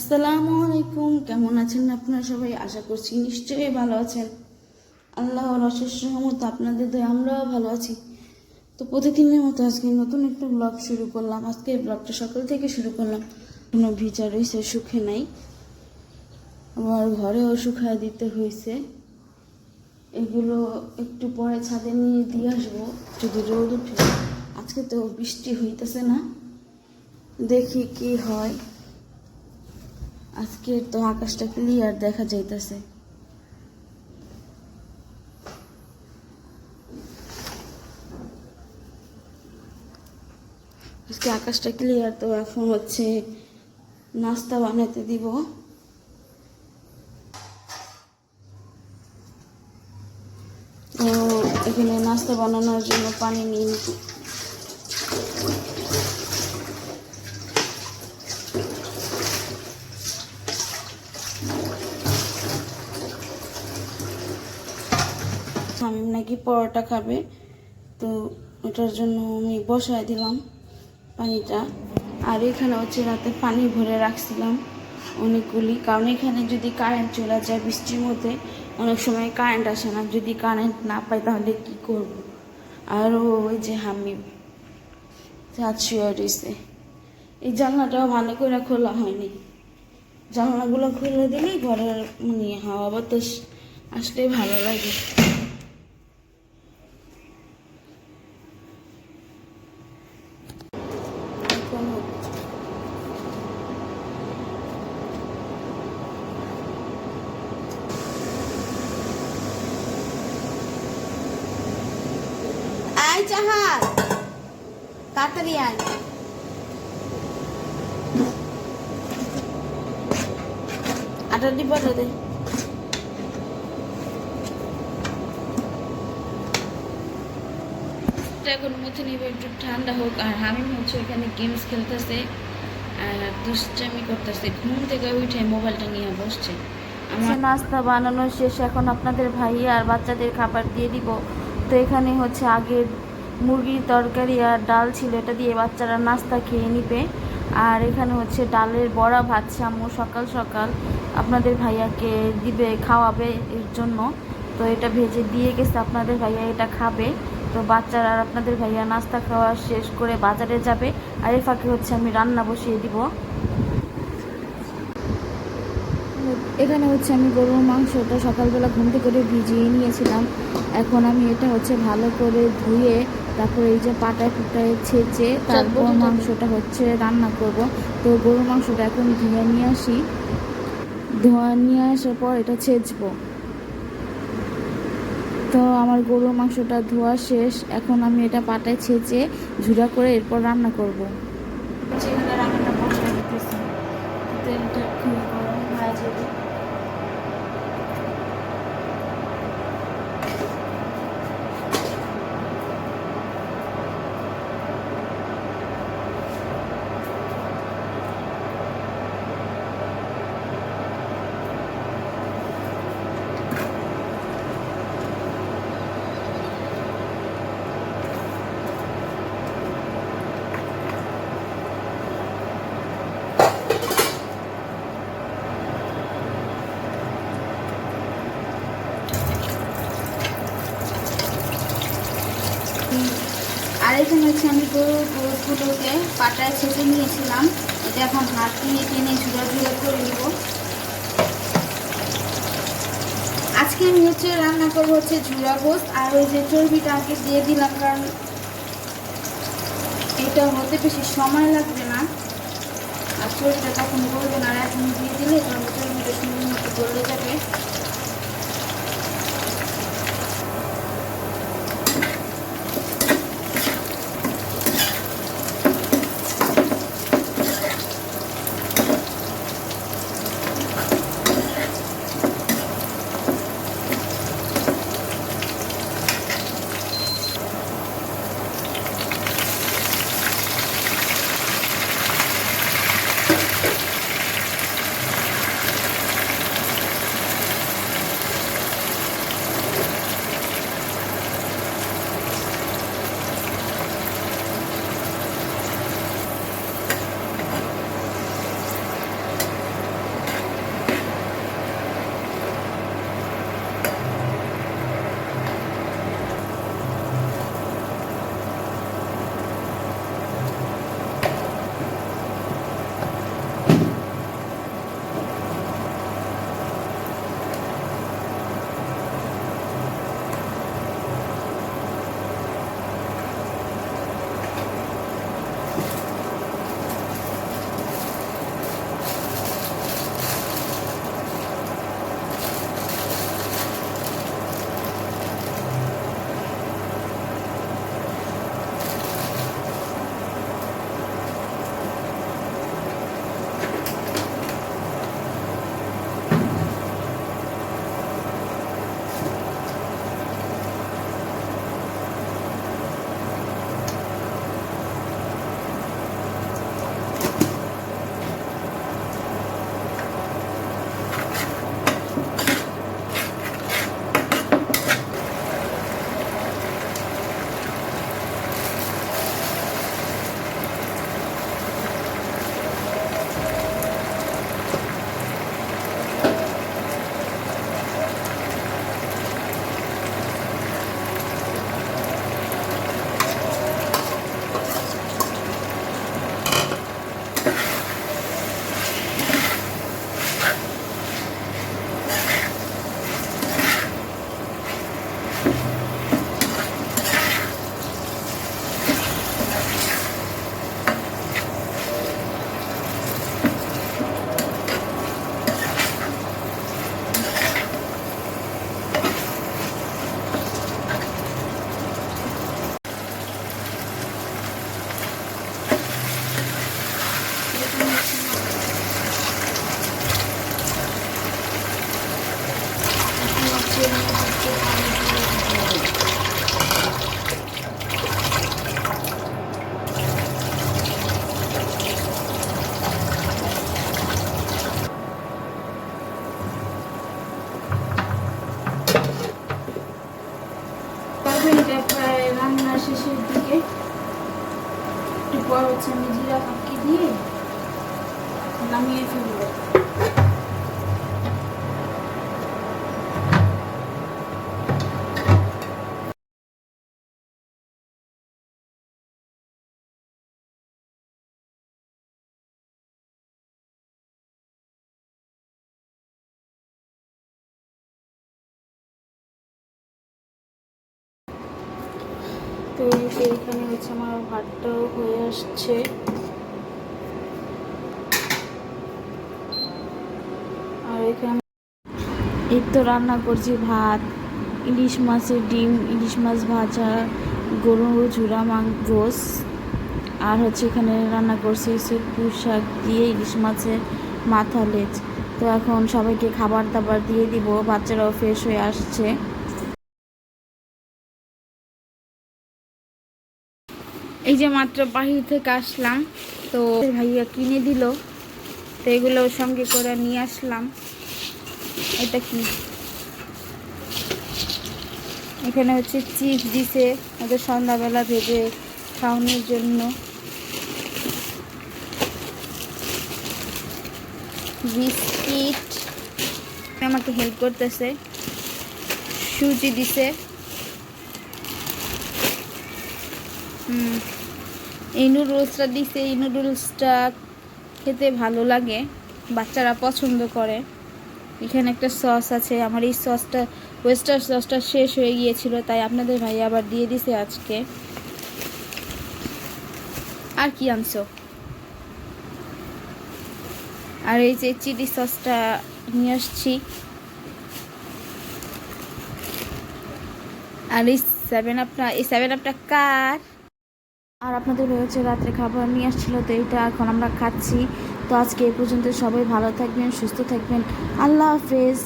আসসালামু আলাইকুম। কেমন আছেন আপনারা সবাই? আশা করছি নিশ্চয়ই ভালো আছেন। আল্লাহর অশেষ রহমত আপনাদের দয়ে, আমরাও ভালো আছি। তো প্রতিদিনের মতো আজকে নতুন একটা ব্লগ শুরু করলাম। আজকে ব্লগটা সকাল থেকে শুরু করলাম। কোনো ভিজা রয়েছে সুখে নাই। আবার ঘরেও শুকায় দিতে হয়েছে এগুলো একটু পরে ছাদে নিয়ে দিয়ে আসব, যদি রোদ উঠে। আজকে তো বৃষ্টি হইতেছে না। দেখি কি হয়। আজকে তো আকাশটা ক্লিয়ার দেখা যাইতেছে। আজকে আকাশটা ক্লিয়ার তো এখন হচ্ছে নাস্তা বানাতে দিব। এখানে নাস্তা বানানোর জন্য পানি নিয়ে আমি নাকি পরোটা খাবে? তো ওটার জন্য আমি বসায় দিলাম পানিটা। আর এখানে হচ্ছে রাতে পানি ভরে রাখছিলাম অনেকগুলি, কারণ এখানে যদি কারেন্ট চলে যায় বৃষ্টির মধ্যে, অনেক সময় কারেন্ট আসে না। যদি কারেন্ট না পাই তাহলে কি করব? আর ওই যে হামি চাঁদ শুয়ে রয়েছে। এই জানলাটাও ভালো করে খোলা হয়নি। জানলাগুলো খুলে দিলেই ঘরের মানে হাওয়া বাতাস আসলে ভালো লাগে এখন হচ্ছে- আয় জাহাজ। তাড়াতাড়ি আয়। আটা ডিব্বা দে। এখন মুছে নিব একটু ঠান্ডা হোক আর হামিম হচ্ছে এখানে গেমস খেলতেছে আর দুষ্টামি করতেছে। ঘুম থেকে উঠে মোবাইলটা নিয়ে বসছে। আমার নাস্তা বানানো শেষ এখন আপনাদের ভাই আর বাচ্চাদের খাবার দিয়ে দিব। তো এখানে হচ্ছে আগে মুরগির তরকারি আর ডাল ছিল, এটা দিয়ে বাচ্চারা নাস্তা খেয়ে নিবে। আর এখানে হচ্ছে ডালের বড়া ভাত শ্যামু সকাল সকাল আপনাদের ভাইয়াকে দিবে, খাওয়াবে এর জন্য। তো এটা ভেজে দিয়ে গেছে, আপনাদের ভাইয়া এটা খাবে। তো বাচ্চারা আর আপনাদের ভাইয়া নাস্তা খাওয়া শেষ করে বাজারে যাবে। আর এর ফাঁকে হচ্ছে আমি রান্না বসিয়ে দিব। এখানে হচ্ছে আমি গরুর মাংসটা সকালবেলা ঘুম থেকে করে ভিজিয়ে নিয়েছিলাম। এখন আমি এটা হচ্ছে ভালো করে ধুয়ে তারপর এই যে পাটায় ফুটায় ছেঁচে তারপর মাংসটা হচ্ছে রান্না করব। তো গরুর মাংসটা এখন ধুয়ে নিয়ে আসি। ধোয়া নিয়ে আসার পর এটা ছেঁচবো। তো আমার গরুর মাংসটা ধোয়া শেষ। এখন আমি এটা পাটায় ছেঁচে ঝুড়া করে এরপর রান্না করব। আর এখানে হচ্ছে আমি গরুর গোড়গুলোকে পাটায় ছেঁচে নিয়েছিলাম। এটা এখন হাত দিয়ে টেনে ঝুড়া ঝুড়া করে নিব। আজকে আমি হচ্ছে রান্না করব হচ্ছে ঝুড়া গোস আর ওই যে চর্বিটা আগে দিয়ে দিলাম, কারণ এটা হতে বেশি সময় লাগবে না। আর চর্বিটা তখন গলবে না, আর এখন দিয়ে দিলে চর্বিটা সুন্দর মতো গলে যাবে। হচ্ছে আমি জিরা পাকি দিয়ে নামিয়ে ফেলব। তো এখানে হচ্ছে আমার ভাতটাও হয়ে আসছে। আর এখানে এই তো রান্না করছি ভাত, ইলিশ মাছের ডিম, ইলিশ মাছ ভাজা গরু ঝুরা মাংস আর হচ্ছে এখানে রান্না করছি হচ্ছে শাক দিয়ে ইলিশ মাছের মাথা লেজ। তো এখন সবাইকে খাবার দাবার দিয়ে দিব, বাচ্চারাও ফ্রেশ হয়ে আসছে। এই যে মাত্র বাহির থেকে আসলাম, তো ভাইয়া কিনে দিল, তো এগুলো সঙ্গে করে নিয়ে আসলাম। এটা কি? এখানে হচ্ছে চিপস দিছে, ওদের সন্ধ্যাবেলা ভেজে খাওয়ানোর জন্য। বিস্কিট। আমাকে হেল্প করতেছে। সুজি দিছে। এই নুডলসটা দিছে, এই নুডলসটা খেতে ভালো লাগে, বাচ্চারা পছন্দ করে। এখানে একটা সস আছে, আমার এই সসটা ওয়েস্টার সসটা শেষ হয়ে গিয়েছিল, তাই আপনাদের ভাই আবার দিয়ে দিছে আজকে। আর কি আনছো? আর এই যে চিলি সসটা নিয়ে আসছি। আর এই সেভেন আপটা এই সেভেন আপটা কার? আর আপনাদের রয়েছে রাত্রে খাবার নিয়ে আসছিল, তো এইটা এখন আমরা খাচ্ছি। তো আজকে এ পর্যন্ত সবাই ভালো থাকবেন, সুস্থ থাকবেন। আল্লাহ হাফেজ।